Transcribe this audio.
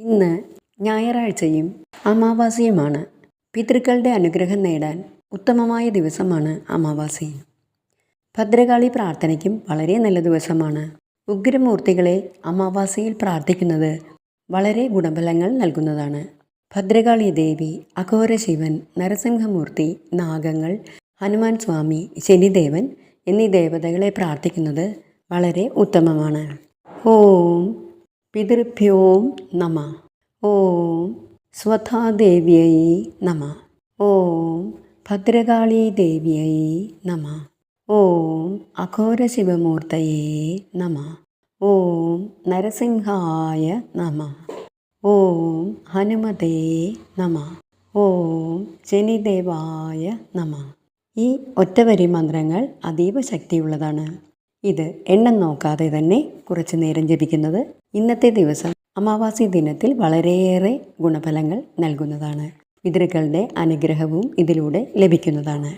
ഇന്ന് ഞായറാഴ്ചയും അമാവാസിയുമാണ്. പിതൃക്കളുടെ അനുഗ്രഹം നേടാൻ ഉത്തമമായ ദിവസമാണ് അമാവാസി. ഭദ്രകാളി പ്രാർത്ഥനയ്ക്കും വളരെ നല്ല ദിവസമാണ്. ഉഗ്രമൂർത്തികളെ അമാവാസിയിൽ പ്രാർത്ഥിക്കുന്നത് വളരെ ഗുണഫലങ്ങൾ നൽകുന്നതാണ്. ഭദ്രകാളി ദേവി അഘോര ശിവൻ നരസിംഹമൂർത്തി നാഗങ്ങൾ ഹനുമാൻ സ്വാമി ശനിദേവൻ എന്നീ ദേവതകളെ പ്രാർത്ഥിക്കുന്നത് വളരെ ഉത്തമമാണ്. ഓം പിതൃഭ്യോം നമ. ഓം സ്വധാദേവ്യൈ നമ. ഓം ഭദ്രകാളി ദേവ്യൈ നമ. ഓം അഘോരശിവമൂർത്തയേ നമ. ഓം നരസിംഹായ നമ. ഓം ഹനുമതേ നമ. ഓം ശനിദേവായ നമ. ഈ ഒറ്റവരി മന്ത്രങ്ങൾ അതീവ ശക്തിയുള്ളതാണ്. ഇത് എണ്ണം നോക്കാതെ തന്നെ കുറച്ചു നേരം ജപിക്കുന്നത് ഇന്നത്തെ ദിവസം അമാവാസി ദിനത്തിൽ വളരെയേറെ ഗുണഫലങ്ങൾ നൽകുന്നതാണ്. പിതൃക്കളുടെ അനുഗ്രഹവും ഇതിലൂടെ ലഭിക്കുന്നതാണ്.